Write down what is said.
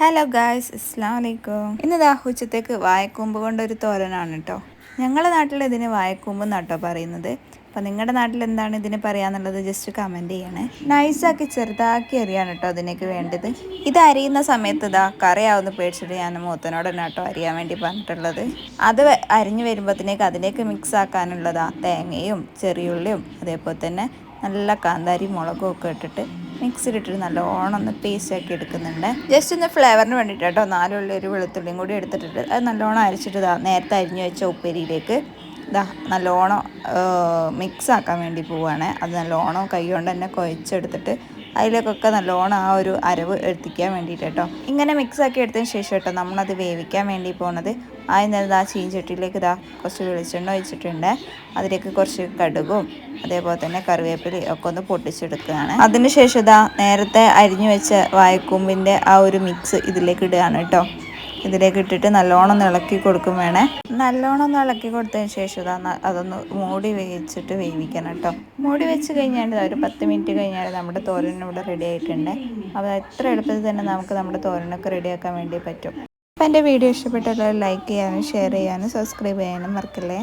Hello guys അസ്സാം വലൈക്കും ഇന്നിതാ ഉച്ചത്തേക്ക് വായക്കൂമ്പ് കൊണ്ടൊരു തോരനാണ് കേട്ടോ ഞങ്ങളുടെ നാട്ടിൽ ഇതിന് വായക്കൂമ്പ് എന്നാട്ടോ പറയുന്നത്. അപ്പം നിങ്ങളുടെ നാട്ടിൽ എന്താണ് ഇതിന് പറയാന്നുള്ളത് ജസ്റ്റ് കമന്റ് ചെയ്യണേ. നൈസാക്കി ചെറുതാക്കി അരിയാണ് കേട്ടോ അതിനേക്ക് വേണ്ടത്. ഇത് അരിയുന്ന സമയത്ത് ഇതാ കറിയാവുന്ന പേടിച്ചിട്ട് ഞാൻ മൂത്തനോട് തന്നെ കേട്ടോ അരിയാൻ വേണ്ടി പറഞ്ഞിട്ടുള്ളത്. അത് അരിഞ്ഞു വരുമ്പോഴത്തേക്ക് അതിനേക്ക് മിക്സ് ആക്കാനുള്ളതാ തേങ്ങയും ചെറിയുള്ളിയും അതേപോലെ തന്നെ നല്ല കാന്താരി മുളകും ഒക്കെ ഇട്ടിട്ട് മിക്സിയിലിട്ടിട്ട് നല്ലോണം ഒന്ന് പേസ്റ്റ് ആക്കി എടുക്കുന്നുണ്ട്. ജസ്റ്റ് ഒന്ന് ഫ്ലേവറിന് വേണ്ടിയിട്ട് കേട്ടോ നാലുള്ള ഒരു വെളുത്തുള്ളിയും കൂടി എടുത്തിട്ടിട്ട് അത് നല്ലോണം അരച്ചിട്ട് നേരത്തെ അരിഞ്ഞു വെച്ച ഉപ്പേരിയിലേക്ക് ഇതാ നല്ലോണം മിക്സ് ആക്കാൻ വേണ്ടി പോവുകയാണ് അത് നല്ലോണം കൈ കൊണ്ട് തന്നെ കുഴച്ചെടുത്തിട്ട് അതിലേക്കൊക്കെ നല്ലോണം ആ ഒരു അരവ് എത്തിക്കാൻ വേണ്ടിയിട്ട് കേട്ടോ. ഇങ്ങനെ മിക്സ് ആക്കി എടുത്തതിന് ശേഷം കേട്ടോ നമ്മളത് വേവിക്കാൻ വേണ്ടി പോണത്. ആദ്യം തന്നെ ആ ചീഞ്ചട്ടിയിലേക്ക് ഇതാ കുറച്ച് വെളിച്ചെണ്ണ ഒഴിച്ചിട്ടുണ്ട്. അതിലേക്ക് കുറച്ച് കടുകും അതേപോലെ തന്നെ കറിവേപ്പില ഒക്കെ ഒന്ന് പൊട്ടിച്ചെടുക്കുകയാണ്. അതിനുശേഷം ഇതാ നേരത്തെ അരിഞ്ഞു വെച്ച വായക്കൂമ്പിന്റെ ആ ഒരു മിക്സ് ഇതിലേക്ക് ഇടുകയാണ് കേട്ടോ. ഇതിലേക്ക് ഇട്ടിട്ട് നല്ലോണം ഒന്ന് ഇളക്കി കൊടുക്കും വേണേ. നല്ലോണം ഒന്ന് ഇളക്കി കൊടുത്തതിന് ശേഷം അതൊന്ന് മൂടി വെച്ചിട്ട് വേവിക്കണം കേട്ടോ. മൂടി വെച്ച് കഴിഞ്ഞാൽ ഒരു പത്ത് മിനിറ്റ് കഴിഞ്ഞാൽ നമ്മുടെ തോരൻ ഇവിടെ റെഡി ആയിട്ടുണ്ട്. അപ്പോൾ എത്ര എളുപ്പത്തിൽ തന്നെ നമുക്ക് നമ്മുടെ തോരനൊക്കെ റെഡിയാക്കാൻ വേണ്ടി പറ്റും. അപ്പോൾ എന്റെ വീഡിയോ ഇഷ്ടപ്പെട്ടാൽ ലൈക്ക് ചെയ്യാനും ഷെയർ ചെയ്യാനും സബ്സ്ക്രൈബ് ചെയ്യാനും മറക്കല്ലേ?